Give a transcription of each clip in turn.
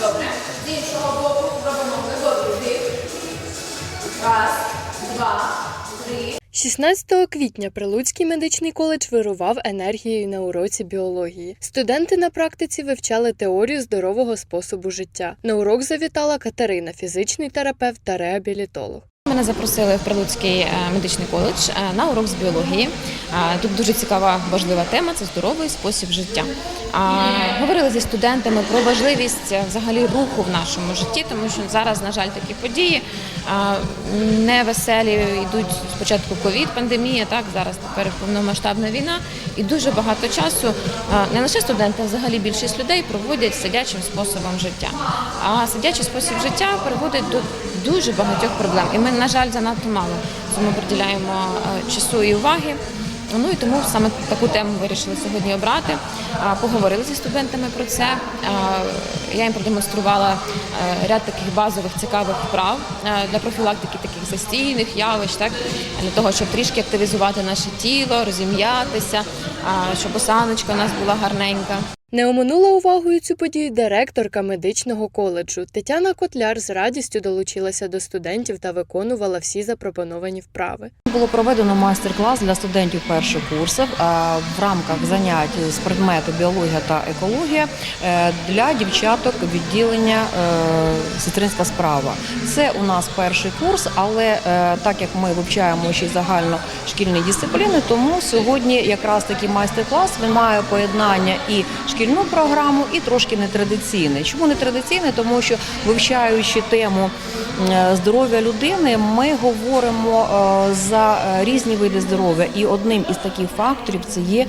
Добре. З іншого боку робимо глибокий. Раз, два, три. 16 квітня Прилуцький медичний коледж вирував енергією на уроці біології. Студенти на практиці вивчали теорію здорового способу життя. На урок завітала Катерина, фізичний терапевт та реабілітолог. Мене запросили в Прилуцький е, медичний коледж е, на урок з біології. Е, Тут дуже цікава важлива тема це здоровий спосіб життя. Говорили зі студентами про важливість взагалі руху в нашому житті, тому що зараз, на жаль, такі події невеселі йдуть спочатку ковід, пандемія, так зараз тепер повномасштабна війна, і дуже багато часу не лише студенти, а взагалі більшість людей проводять сидячим способом життя. А сидячий спосіб життя приводить до дуже багатьох проблем. І ми, на жаль, занадто мало цьому приділяємо е, часу і уваги. Ну і тому саме таку тему вирішили сьогодні обрати. Поговорили зі студентами про це. Я їм продемонструвала е, ряд таких базових цікавих вправ е, для профілактики таких застійних явищ, так для того, щоб трішки активізувати наше тіло, розім'ятися, щоб осаночка у нас була гарненька. Не оминула увагою цю подію директорка медичного коледжу. Тетяна Котляр з радістю долучилася до студентів та виконувала всі запропоновані вправи. Було проведено майстер-клас для студентів перших курсів в рамках занять з предмету біологія та екологія е, для дівчаток відділення е, сестринська справа. Це у нас перший курс, але е, так як ми вивчаємо ще й загальношкільні дисципліни, тому сьогодні якраз такий майстер-клас він має поєднання і шкільну програму, і трошки нетрадиційний. Чому нетрадиційний? Тому що вивчаючи тему е, здоров'я людини, ми говоримо е, за е, різні види здоров'я, і одним із таких факторів це є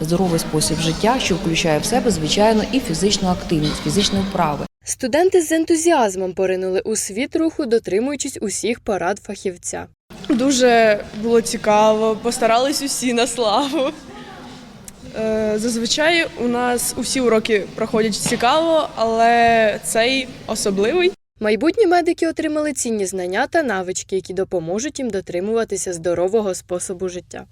здоровий спосіб життя, що включає в себе звичайно і фізичну активність, фізичні вправи. Студенти з ентузіазмом поринули у світ руху, дотримуючись усіх порад фахівця. Дуже було цікаво, постарались усі на славу. Е, Зазвичай у нас усі уроки проходять цікаво, але цей особливий. Майбутні медики отримали цінні знання та навички, які допоможуть їм дотримуватися здорового способу життя.